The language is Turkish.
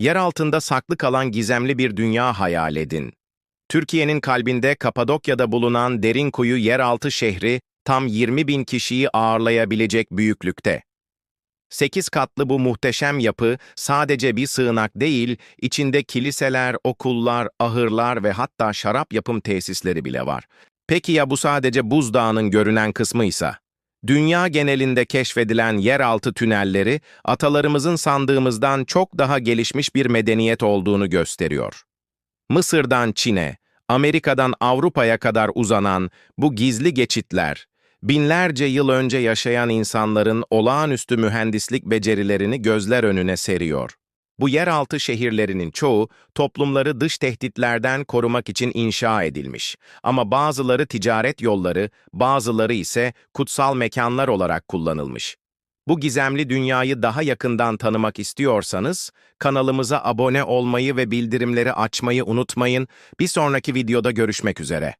Yer altında saklı kalan gizemli bir dünya hayal edin. Türkiye'nin kalbinde Kapadokya'da bulunan Derinkuyu yeraltı şehri tam 20 bin kişiyi ağırlayabilecek büyüklükte. 8 katlı bu muhteşem yapı sadece bir sığınak değil, içinde kiliseler, okullar, ahırlar ve hatta şarap yapım tesisleri bile var. Peki ya bu sadece buzdağının görünen kısmıysa? Dünya genelinde keşfedilen yeraltı tünelleri, atalarımızın sandığımızdan çok daha gelişmiş bir medeniyet olduğunu gösteriyor. Mısır'dan Çin'e, Amerika'dan Avrupa'ya kadar uzanan bu gizli geçitler, binlerce yıl önce yaşayan insanların olağanüstü mühendislik becerilerini gözler önüne seriyor. Bu yeraltı şehirlerinin çoğu toplumları dış tehditlerden korumak için inşa edilmiş. Ama bazıları ticaret yolları, bazıları ise kutsal mekanlar olarak kullanılmış. Bu gizemli dünyayı daha yakından tanımak istiyorsanız, kanalımıza abone olmayı ve bildirimleri açmayı unutmayın. Bir sonraki videoda görüşmek üzere.